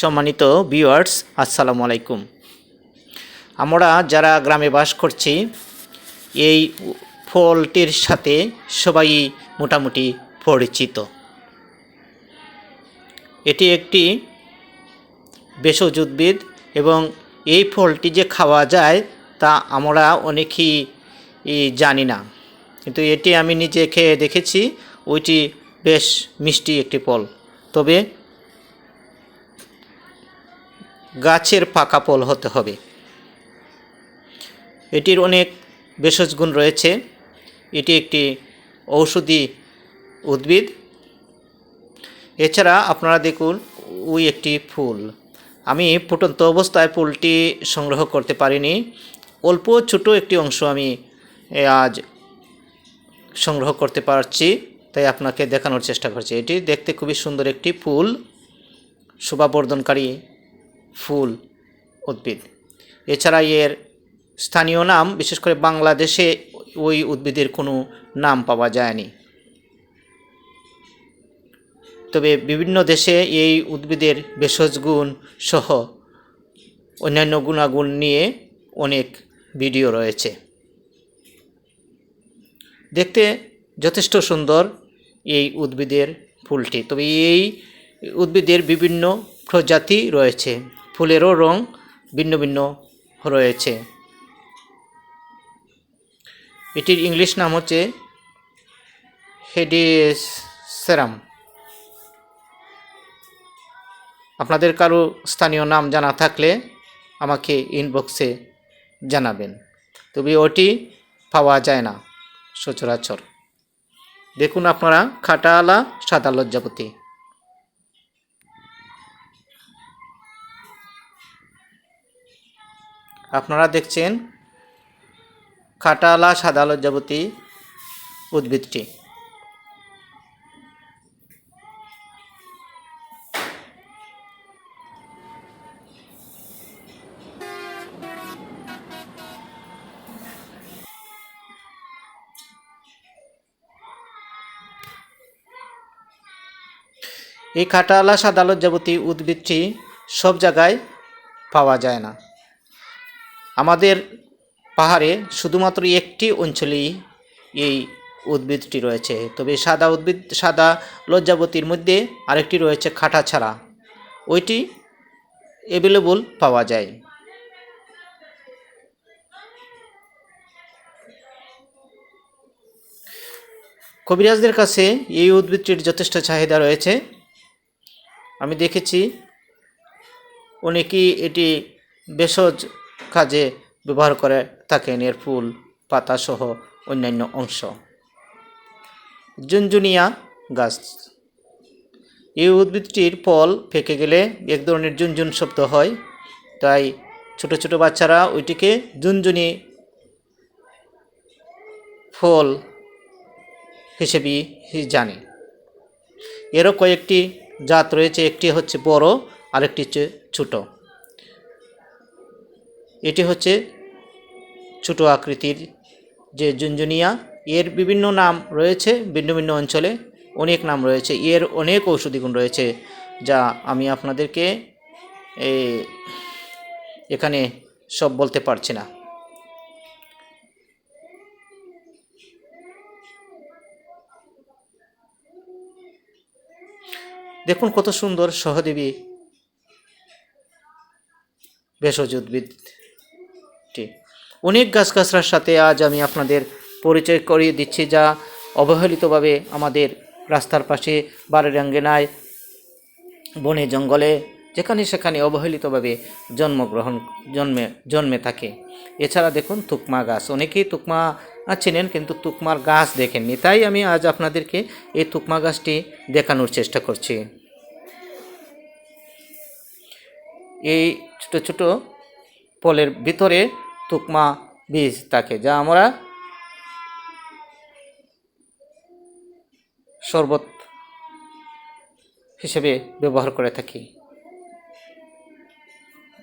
সম্মানিত ভিউয়ার্স আসসালামু আলাইকুম। আমরা যারা গ্রামে বাস করছি, এই ফলটির সাথে সবাই মোটামুটি পরিচিত। এটি একটি ভেষজ উদ্ভিদ এবং এই ফলটি যে খাওয়া যায় তা আমরা অনেকেই জানি না। কিন্তু এটি আমি নিজে খেয়ে দেখেছি, ওইটি বেশ মিষ্টি একটি ফল। তবে গাছের পাকা ফল হতে হবে। এটির অনেক ভেষজ গুণ রয়েছে। এটি একটি ঔষধি উদ্ভিদ। এছাড়া আপনারা দেখুন, ওই একটি ফুল। আমি ফুটন্ত অবস্থায় ফুলটি সংগ্রহ করতে পারিনি। অল্প ছোট একটি অংশ আমি আজ সংগ্রহ করতে পারছি, তাই আপনাকে দেখানোর চেষ্টা করছি। এটি দেখতে খুবই সুন্দর একটি ফুল। শোভাবর্ধনকারী ফুল উদ্ভিদ। এছাড়া এর স্থানীয় নাম, বিশেষ করে বাংলাদেশে ওই উদ্ভিদের কোনো নাম পাওয়া যায়নি। তবে বিভিন্ন দেশে এই উদ্ভিদের ভেষজ গুণ সহ অন্যান্য গুণাগুণ নিয়ে অনেক ভিডিও রয়েছে। দেখতে যথেষ্ট সুন্দর এই উদ্ভিদের ফুলটি। তবে এই উদ্ভিদের বিভিন্ন প্রজাতি রয়েছে। ফুলেরও রং ভিন্ন ভিন্ন রয়েছে। এটির ইংলিশ নাম হচ্ছে হেডিসেরাম আপনাদের কারও স্থানীয় নাম জানা থাকলে আমাকে ইনবক্সে জানাবেন। তবে ওটি পাওয়া যায় না সচরাচর। দেখুন আপনারা খাটালা সাদা লজ্জাপতি। আপনারা দেখছেন খাটালা সাদা লজ্জাবতী উদ্ভিদটি। এই খাটালা সাদা লজ্জাবতী উদ্ভিদটি সব জায়গায় পাওয়া যায় না। আমাদের পাহাড়ে শুধুমাত্র একটি অঞ্চলেই এই উদ্ভিদটি রয়েছে। তবে সাদা উদ্ভিদ, সাদা লজ্জাবতীর মধ্যে আরেকটি রয়েছে খাটা ছাড়া। ওইটি অ্যাভেলেবল পাওয়া যায়। কবিরাজদের কাছে এই উদ্ভিদটির যথেষ্ট চাহিদা রয়েছে। আমি দেখেছি অনেকেই এটি ভেষজ কাজে ব্যবহার করে থাকেন এর ফুল, পাতা সহ অন্যান্য অংশ। জুনজুনিয়া গাছ। এই উদ্ভিদটির ফল ফেঁকে গেলে এক ধরনের জুনজুন শব্দ হয়, তাই ছোট ছোট বাচ্চারা ওইটিকে জুনজুনি ফল হিসেবে জানে। এরও কয়েকটি জাত রয়েছে, একটি হচ্ছে বড়, আরেকটি হচ্ছে ছোট। এটি হচ্ছে ছোট আকৃতির যে জুনজুনিয়া। এর বিভিন্ন নাম রয়েছে ভিন্ন ভিন্ন অঞ্চলে, অনেক নাম রয়েছে। এর অনেক ঔষধি গুণ রয়েছে যা আমি আপনাদেরকে এখানে সব বলতে পারছি না। দেখুন কত সুন্দর সহদেবী ভেষজ উদ্ভিদটি অনেক গাছগাছড়ার সাথে আজ আমি আপনাদের পরিচয় করিয়ে দিচ্ছি, যা অবহেলিতভাবে আমাদের রাস্তার পাশে বাড়ির আঙ্গেনায় বনে জঙ্গলে, যেখানে সেখানে অবহেলিতভাবে জন্মগ্রহণ, জন্মে জন্মে থাকে। এছাড়া দেখুন তুকমা গাছ। অনেকেই তুকমা চেনেন, কিন্তু তুকমার গাছ দেখেননি। তাই আমি আজ আপনাদেরকে এই তুকমা গাছটি দেখানোর চেষ্টা করছি। এই ছোট ছোট ফলের ভিতরে তুকমা বীজ থাকে যা আমরা শরবত হিসেবে ব্যবহার করে থাকি।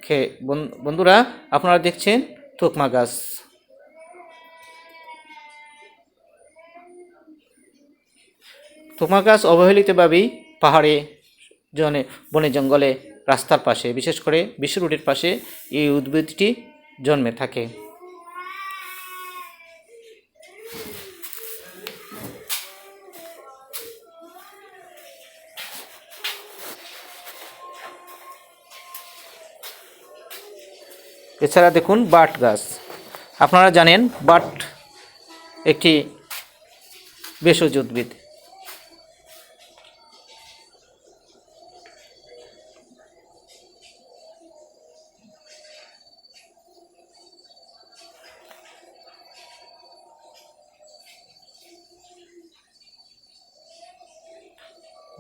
খে বন- বন্ধুরা, আপনারা দেখছেন তুকমা গাছ। তুকমা গাছ অবহেলিতভাবেই পাহাড়ে, জনে, বনে জঙ্গলে রাস্তার পাশে, বিশেষ করে বিশ্ব রোডের পাশে এই উদ্ভিদটি জন্মে থাকে। এছাড়া দেখুন বাট গাছ। আপনারা জানেন বাট একটি ভেষজ উদ্ভিদ।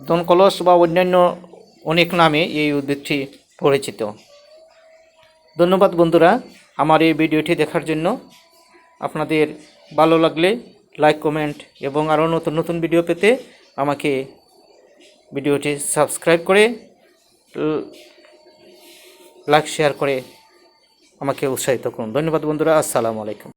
দনকলস বা অন্যান্য অনেক নামে এই উদ্ভিদটি পরিচিত। ধন্যবাদ বন্ধুরা আমার এই ভিডিওটি দেখার জন্য। আপনাদের ভালো লাগলে লাইক, কমেন্ট এবং আরও নতুন নতুন ভিডিও পেতে আমাকে ভিডিওটি সাবস্ক্রাইব করে, লাইক, শেয়ার করে আমাকে উৎসাহিত করুন। ধন্যবাদ বন্ধুরা, আসসালামু আলাইকুম।